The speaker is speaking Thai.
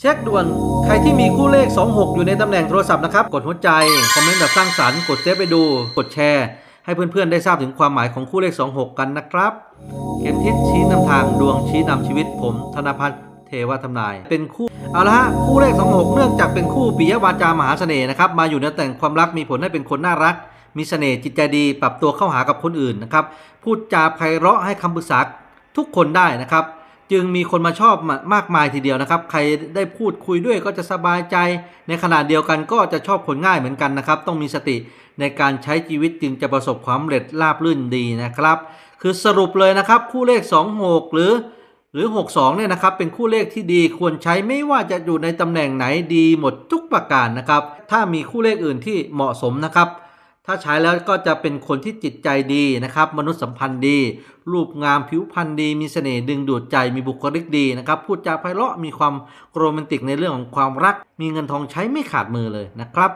เช็คด่วน ใครที่มีคู่เลข 26 อยู่ในตำแหน่งโทรศัพท์นะครับ กดหัวใจ คอมเมนต์แบบสร้างสรรค์ กดเซฟไปดู กดแชร์ ให้เพื่อนๆ ได้ทราบถึงความหมายของคู่เลข 26 กันนะครับ เข็มทิศชี้นำทางดวงชี้นำชีวิตผม ธนพัฒน์เทวทำนาย เป็นคู่ เอาละฮะ คู่เลข 26 เนื่องจากเป็นคู่ปิยวาจามหาเสน่ห์นะครับ มาอยู่ในแต่งความรักมีผลให้เป็นคนน่ารัก มีเสน่ห์จิตใจดี ปรับตัวเข้าหากับคนอื่นนะครับ พูดจาไพเราะให้คำปรึกษาทุกคนได้นะครับ จึงมีคนมาชอบมากมายทีเดียวนะครับ ใครได้พูดคุยด้วยก็จะสบายใจ ในขณะเดียวกันก็จะชอบคนง่ายเหมือนกันนะครับ ต้องมีสติในการใช้ชีวิตจึงจะประสบความสำเร็จราบรื่นดีนะครับ คือสรุปเลยนะครับ คู่เลข 26 หรือหรือ 62 เนี่ยนะครับ เป็นคู่เลขที่ดีควรใช้ไม่ว่าจะอยู่ในตำแหน่งไหนดีหมดทุกประการนะครับ ถ้ามีคู่เลขอื่นที่เหมาะสมนะครับ ถ้าใช้แล้วก็จะเป็นคนที่จิตใจดีนะครับ มนุษยสัมพันธ์ดี รูปงามผิวพรรณดี มีเสน่ห์ดึงดูดใจ มีบุคลิกดีนะครับ พูดจาไพเราะ มีความโรแมนติกในเรื่องของความรัก มีเงินทองใช้ไม่ขาดมือเลยนะครับ